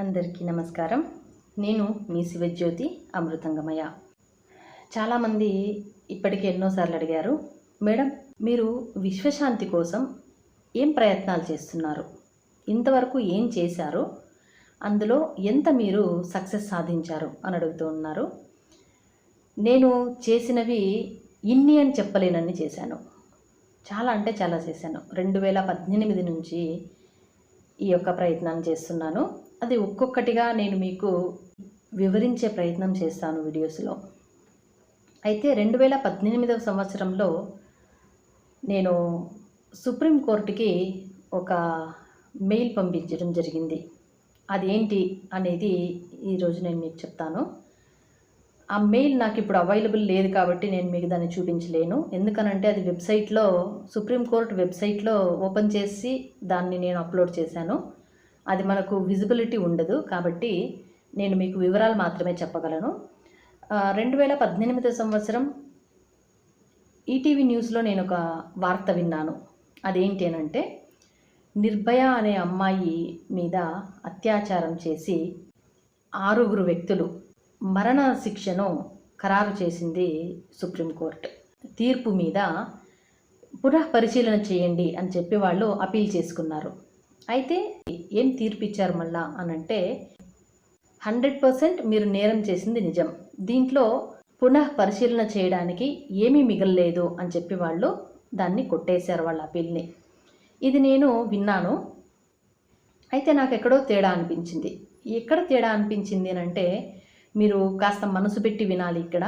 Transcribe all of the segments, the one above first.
అందరికీ నమస్కారం. నేను మీ శివజ్యోతి అమృతంగమయ్య. చాలామంది ఇప్పటికే ఎన్నోసార్లు అడిగారు మేడం మీరు విశ్వశాంతి కోసం ఏం ప్రయత్నాలు చేస్తున్నారు? ఇంతవరకు ఏం చేశారు? అందులో ఎంత మీరు సక్సెస్ సాధించారు? అని అడుగుతూ ఉన్నారు. నేను చేసినవి ఇన్ని అని చెప్పలేనన్ని చేశాను. చాలా అంటే చాలా చేశాను. రెండు వేల పద్దెనిమిది నుంచి ఈ యొక్క ప్రయత్నాన్ని చేస్తున్నాను. అది ఒక్కొక్కటిగా నేను మీకు వివరించే ప్రయత్నం చేస్తాను వీడియోస్లో. అయితే రెండు వేల పద్దెనిమిదవ సంవత్సరంలో నేను సుప్రీంకోర్టుకి ఒక మెయిల్ పంపించడం జరిగింది. అదేంటి అనేది ఈరోజు నేను మీకు చెప్తాను. ఆ మెయిల్ నాకు ఇప్పుడు అవైలబుల్ లేదు కాబట్టి నేను మీకు దాన్ని చూపించలేను. ఎందుకనంటే అది వెబ్సైట్లో సుప్రీంకోర్టు వెబ్సైట్లో ఓపెన్ చేసి దాన్ని నేను అప్లోడ్ చేశాను. అది మనకు విజిబిలిటీ ఉండదు కాబట్టి నేను మీకు వివరాలు మాత్రమే చెప్పగలను. రెండు వేల పద్దెనిమిది సంవత్సరం ఈటీవీ న్యూస్లో నేను ఒక వార్త విన్నాను. అదేంటి అనంటే నిర్భయ అనే అమ్మాయి మీద అత్యాచారం చేసి ఆరుగురు వ్యక్తులు మరణ శిక్షను ఖరారు చేసింది సుప్రీంకోర్టు తీర్పు మీద పునః పరిశీలన చేయండి అని చెప్పి వాళ్ళు అపీల్ చేసుకున్నారు. అయితే ఏం తీర్పిచ్చారు మళ్ళా అని అంటే హండ్రెడ్ పర్సెంట్ మీరు నేరం చేసింది నిజం. దీంట్లో పునః పరిశీలన చేయడానికి ఏమీ మిగలలేదు అని చెప్పి వాళ్ళు దాన్ని కొట్టేశారు వాళ్ళ అపీల్ని. ఇది నేను విన్నాను. అయితే నాకు ఎక్కడో తేడా అనిపించింది. ఎక్కడ తేడా అనిపించింది అంటే మీరు కాస్త మనసు పెట్టి వినాలి ఇక్కడ.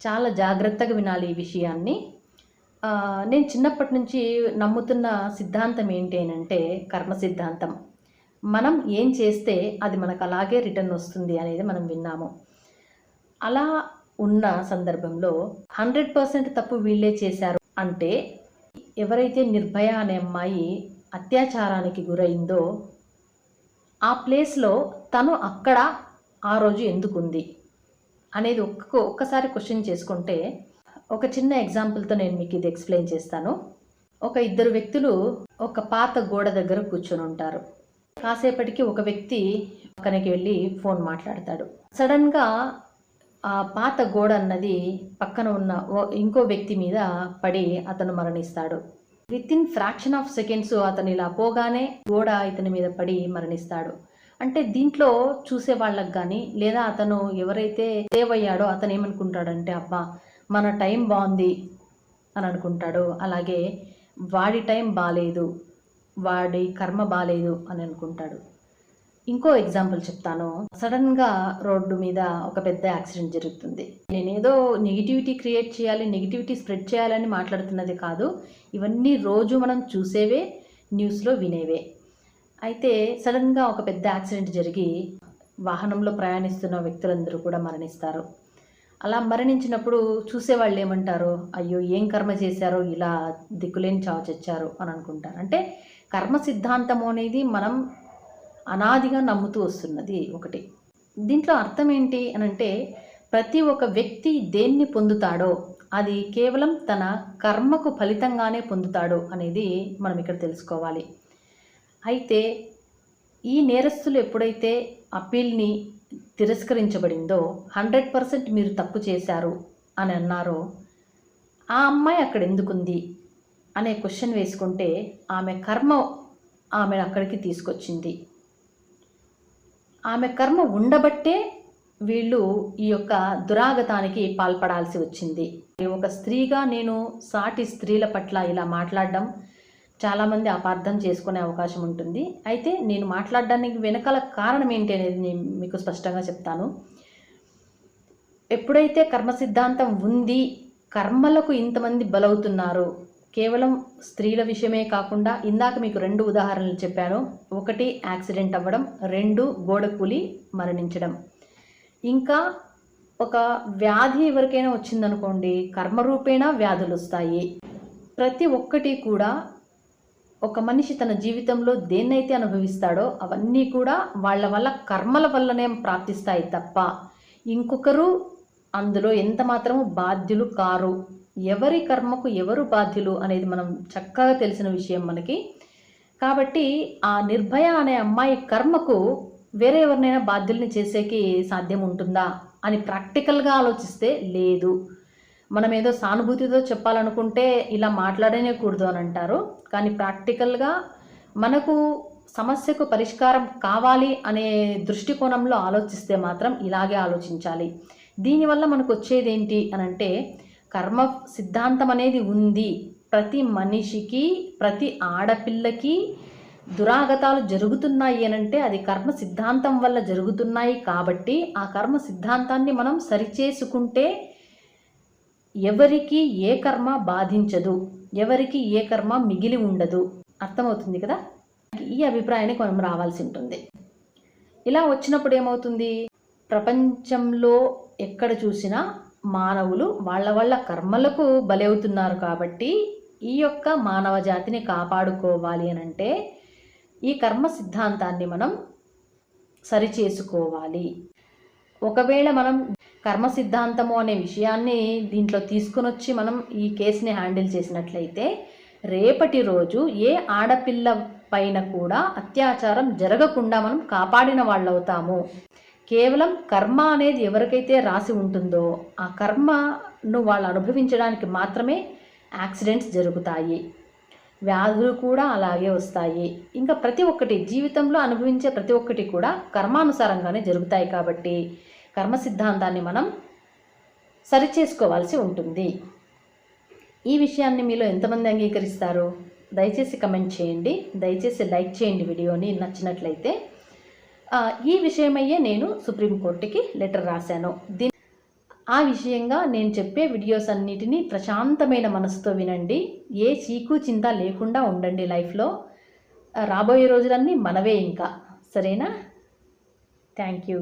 చాలా జాగ్రత్తగా వినాలి ఈ విషయాన్ని. నేను చిన్నప్పటి నుంచి నమ్ముతున్న సిద్ధాంతం ఏంటి అంటే కర్మ సిద్ధాంతం. మనం ఏం చేస్తే అది మనకు అలాగే రిటర్న్ వస్తుంది అనేది మనం విన్నాము. అలా ఉన్న సందర్భంలో హండ్రెడ్ పర్సెంట్ తప్పు వీళ్ళే చేశారు అంటే ఎవరైతే నిర్భయ అనే అమ్మాయి అత్యాచారానికి గురైందో ఆ ప్లేస్లో తను అక్కడ ఆ రోజు ఎందుకుంది అనేది ఒక్క ఒక్కసారి క్వశ్చన్ చేసుకుంటే ఒక చిన్న ఎగ్జాంపుల్తో నేను మీకు ఇది ఎక్స్ప్లెయిన్ చేస్తాను. ఒక ఇద్దరు వ్యక్తులు ఒక పాత గోడ దగ్గర కూర్చొని ఉంటారు కాసేపటికి ఒక వ్యక్తి పక్కనకి వెళ్ళి ఫోన్ మాట్లాడతాడు. సడన్గా ఆ పాత గోడ అన్నది పక్కన ఉన్న ఓ- ఇంకో వ్యక్తి మీద పడి అతను మరణిస్తాడు. Within fraction of seconds అతను ఇలా పోగానే గోడ ఇతని మీద పడి మరణిస్తాడు. అంటే దీంట్లో చూసే వాళ్ళకి కానీ లేదా అతను ఎవరైతే సేవ్ అయ్యాడో అతను ఏమనుకుంటాడంటే అబ్బా మన టైం బాగుంది అని అనుకుంటాడు. అలాగే వాడి టైం బాగాలేదు వాడి కర్మ బాగాలేదు అని అనుకుంటాడు. ఇంకో ఎగ్జాంపుల్ చెప్తాను. సడన్గా రోడ్డు మీద ఒక పెద్ద యాక్సిడెంట్ జరుగుతుంది. నేనేదో నెగిటివిటీ క్రియేట్ చేయాలి నెగిటివిటీ స్ప్రెడ్ చేయాలని మాట్లాడుతున్నది కాదు. ఇవన్నీ రోజు మనం చూసేవే న్యూస్లో వినేవే. అయితే సడన్గా ఒక పెద్ద యాక్సిడెంట్ జరిగి వాహనంలో ప్రయాణిస్తున్న వ్యక్తులందరూ కూడా మరణిస్తారు. అలా మరణించినప్పుడు చూసేవాళ్ళు ఏమంటారు? అయ్యో ఏం కర్మ చేశారో? ఇలా దిక్కులేని చావు చచ్చారు అని అనుకుంటారు. అంటే కర్మ సిద్ధాంతము అనేది మనం అనాదిగా నమ్ముతూ వస్తున్నది ఒకటి. దీంట్లో అర్థం ఏంటి అని అంటే ప్రతి ఒక్క వ్యక్తి దేన్ని పొందుతాడో అది కేవలం తన కర్మకు ఫలితంగానే పొందుతాడు అనేది మనం ఇక్కడ తెలుసుకోవాలి. అయితే ఈ నేరస్తులు ఎప్పుడైతే అప్పీల్ని తిరస్కరించబడిందో హండ్రెడ్ పర్సెంట్ మీరు తప్పు చేశారు అని అన్నారో ఆ అమ్మాయి అక్కడ ఎందుకుంది? అనే క్వశ్చన్ వేసుకుంటే ఆమె కర్మ ఆమెను అక్కడికి తీసుకొచ్చింది. ఆమె కర్మ ఉండబట్టే వీళ్ళు ఈ యొక్క దురాగతానికి పాల్పడాల్సి వచ్చింది. ఒక స్త్రీగా నేను సాటి స్త్రీల పట్ల ఇలా మాట్లాడడం చాలామంది అపార్థం చేసుకునే అవకాశం ఉంటుంది. అయితే నేను మాట్లాడడానికి వెనకాల కారణం ఏంటి అనేది నేను మీకు స్పష్టంగా చెప్తాను. ఎప్పుడైతే కర్మ సిద్ధాంతం ఉంది కర్మలకు ఇంతమంది బలవుతున్నారు కేవలం స్త్రీల విషయమే కాకుండా ఇందాక మీకు రెండు ఉదాహరణలు చెప్పాను. ఒకటి యాక్సిడెంట్ అవ్వడం రెండు గోడ కూలి మరణించడం. ఇంకా ఒక వ్యాధి ఎవరికైనా వచ్చిందనుకోండి కర్మరూపేణా వ్యాధులు వస్తాయి. ప్రతి ఒక్కటి కూడా ఒక మనిషి తన జీవితంలో దేన్నైతే అనుభవిస్తాడో అవన్నీ కూడా వాళ్ళ వల్ల కర్మల వల్లనే ప్రాప్తిస్తాయి తప్ప ఇంకొకరు అందులో ఎంత మాత్రము బాధ్యులు కారు. ఎవరి కర్మకు ఎవరు బాధ్యులు అనేది మనం చక్కగా తెలిసిన విషయం మనకి. కాబట్టి ఆ నిర్భయ అనే అమ్మాయి కర్మకు వేరే ఎవరినైనా బాధ్యుల్ని చేసేకి సాధ్యం ఉంటుందా అని ప్రాక్టికల్గా ఆలోచిస్తే లేదు. మనం ఏదో సానుభూతితో చెప్పాలనుకుంటే ఇలా మాట్లాడనే కూడదు అని అంటారు. కానీ ప్రాక్టికల్గా మనకు సమస్యకు పరిష్కారం కావాలి అనే దృష్టికోణంలో ఆలోచిస్తే మాత్రం ఇలాగే ఆలోచించాలి. దీనివల్ల మనకు వచ్చేది ఏంటి అని అంటే కర్మ సిద్ధాంతం అనేది ఉంది. ప్రతి మనిషికి ప్రతి ఆడపిల్లకి దురాగతాలు జరుగుతున్నాయి అని అంటే అది కర్మ సిద్ధాంతం వల్ల జరుగుతున్నాయి కాబట్టి ఆ కర్మ సిద్ధాంతాన్ని మనం సరిచేసుకుంటే ఎవరికి ఏ కర్మ బాధించదు ఎవరికి ఏ కర్మ మిగిలి ఉండదు. అర్థమవుతుంది కదా? ఈ అభిప్రాయానికి మనం రావాల్సి ఉంటుంది. ఇలా వచ్చినప్పుడు ఏమవుతుంది? ప్రపంచంలో ఎక్కడ చూసినా మానవులు వాళ్ళ వాళ్ళ కర్మలకు బలవుతున్నారు కాబట్టి ఈ యొక్క మానవ జాతిని కాపాడుకోవాలి అని అంటే ఈ కర్మ సిద్ధాంతాన్ని మనం సరిచేసుకోవాలి. ఒకవేళ మనం కర్మ సిద్ధాంతము అనే విషయాన్ని దీంట్లో తీసుకొని వచ్చి మనం ఈ కేసుని హ్యాండిల్ చేసినట్లయితే రేపటి రోజు ఏ ఆడపిల్ల పైన కూడా అత్యాచారం జరగకుండా మనం కాపాడిన వాళ్ళవుతాము. కేవలం కర్మ అనేది ఎవరికైతే రాసి ఉంటుందో ఆ కర్మను వాళ్ళు అనుభవించడానికి మాత్రమే యాక్సిడెంట్స్ జరుగుతాయి. వ్యాధులు కూడా అలాగే వస్తాయి. ఇంకా ప్రతి ఒక్కటి జీవితంలో అనుభవించే ప్రతి ఒక్కటి కూడా కర్మానుసారంగానే జరుగుతాయి కాబట్టి కర్మ సిద్ధాంతాన్ని మనం సరిచేసుకోవాల్సి ఉంటుంది. ఈ విషయాన్ని మీలో ఎంతమంది అంగీకరిస్తారు? దయచేసి కమెంట్ చేయండి. దయచేసి లైక్ చేయండి వీడియోని. నచ్చినట్లయితే ఈ విషయమయ్యే నేను సుప్రీంకోర్టుకి లెటర్ రాశాను. దీని ఆ విషయంగా నేను చెప్పే వీడియోస్ అన్నిటినీ ప్రశాంతమైన మనసుతో వినండి. ఏ చీకు చింత లేకుండా ఉండండి లైఫ్లో. రాబోయే రోజులన్నీ మనవే ఇంకా. సరేనా? Thank you.